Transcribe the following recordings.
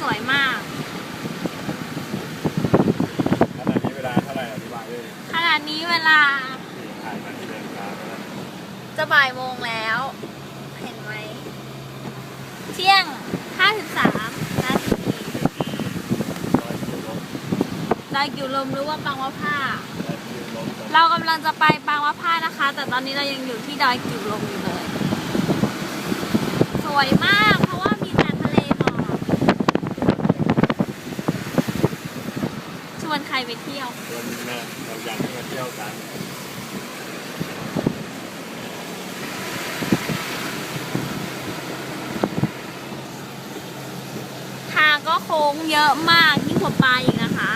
สวยมาก ขณะนี้เวลาเท่าไหร่อธิบายด้วยขนาดนี้เวลาถ่ายมาที่เดินทางจะบ่ายโมงแล้ว เห็นไหม เที่ยง 53 นาทีร้อยกิโลดอยกิวลมรู้ว่าบางวะผ้าเรากำลังจะไปบางวะผ้านะคะ แต่ตอนนี้เรายังอยู่ที่ดอยกิวลมอยู่เลย สวยมาก วนใครไปเที่ยวคนแม่เราอยากให้มาเที่ยวกันทางก็โค้งเยอะมากยิ่งกว่าปลาอีกนะคะ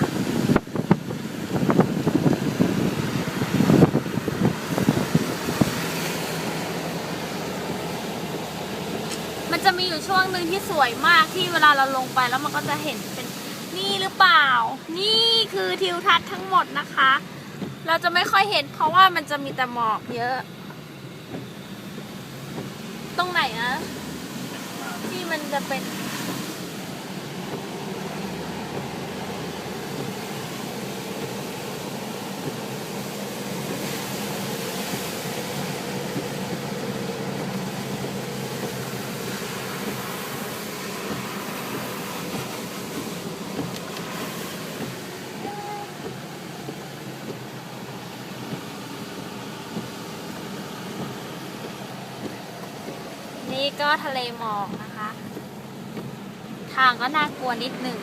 มันจะมีอยู่ช่วงหนึ่งที่สวยมากที่เวลาเราลงไปแล้วมันก็จะเห็นเป็น นี่หรือเปล่า นี่คือทิวทัศน์ทั้งหมดนะคะ เราจะไม่ค่อยเห็นเพราะว่ามันจะมีแต่หมอกเยอะ ตรงไหนนะที่มันจะเป็น นี่ก็ทะเลหมอกนะคะ ทางก็น่ากลัวนิดหนึ่ง